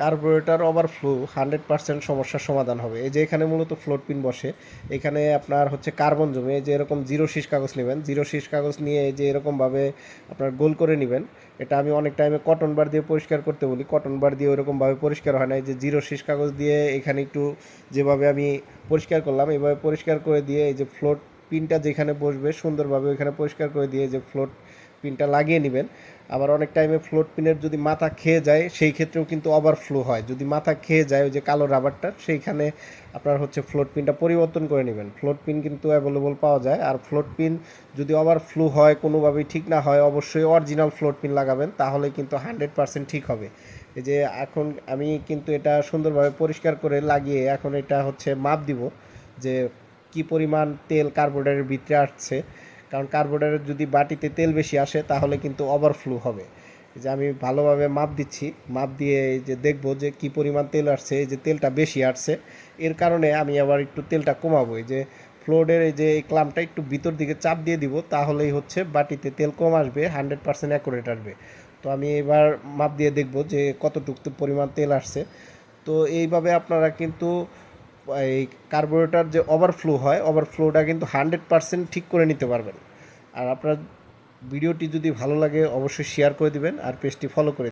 Carburettor overflow hundred percent সমস্যার সমাধান হবে। এই যে এখানে মূলত ফ্লোট পিন বসে, এখানে আপনার হচ্ছে কার্বন জমে যে এরকম জিরো শীষ কাগজ নেবেন জিরো শীষ কাগজ নিয়ে যে এরকমভাবে আপনার গোল করে নেবেন, এটা আমি অনেক টাইমে কটন বার দিয়ে পরিষ্কার করতে বলি কটন বার দিয়ে ওরকমভাবে পরিষ্কার হয় না, এই যে জিরো শীষ কাগজ দিয়ে এখানে একটু যেভাবে আমি পরিষ্কার করলাম, এভাবে পরিষ্কার করে দিয়ে এই যে ফ্লোট পিনটা যেখানে বসবে, সুন্দরভাবে ওইখানে পরিষ্কার করে দিয়ে যে ফ্লোট পিনটা লাগিয়ে নেবেন। আবার অনেক টাইমে ফ্লোট পিনের যদি মাথা খেয়ে যায়, সেই ক্ষেত্রেও কিন্তু ওভারফ্লো হয়। যদি মাথা খেয়ে যায় ওই যে কালো রাবারটা সেইখানে আপনার হচ্ছে ফ্লোট পিনটা পরিবর্তন করে নেবেন। ফ্লোট পিন কিন্তু অ্যাভেলেবল পাওয়া যায়। আর ফ্লোট পিন যদি ওভারফ্লো হয়, কোনোভাবেই ঠিক না হয়, অবশ্যই অরিজিনাল ফ্লোট পিন লাগাবেন, তাহলে কিন্তু হান্ড্রেড পার্সেন্ট ঠিক হবে। এই যে এখন আমি কিন্তু এটা সুন্দরভাবে পরিষ্কার করে লাগিয়ে এখন এটা হচ্ছে মাপ দিব যে কি পরিমাণ তেল কার্বোরেটরের ভিতরে আসছে। কারণ কার্বোরেটরের যদি বাটিতে তেল বেশি আসে, তাহলে কিন্তু ওভারফ্লো হবে। যে আমি ভালোভাবে মাপ দিচ্ছি, মাপ দিয়ে যে দেখব যে কি পরিমাণ তেল আসছে, এই যে তেলটা বেশি আসছে, এর কারণে আমি আবার একটু তেলটা কমাবো। এই যে ফ্লোডের এই যে এই ক্লামটা একটু ভিতর দিকে চাপ দিয়ে দিব, তাহলেই হচ্ছে বাটিতে তেল কম আসবে হান্ড্রেড পার্সেন্ট অ্যাকুরেট আসবে। তো আমি এবার মাপ দিয়ে দেখব যে কতটুকু পরিমাণ তেল আসছে। তো এইভাবে আপনারা কিন্তু এই কার্বোরেটার যে ওভারফ্লো হয় ওভারফ্লোটা কিন্তু হান্ড্রেড পার্সেন্ট ঠিক করে নিতে পারবেন। আর আপনার ভিডিওটি যদি ভালো লাগে, অবশ্যই শেয়ার করে দিবেন, আর পেজটি ফলো করে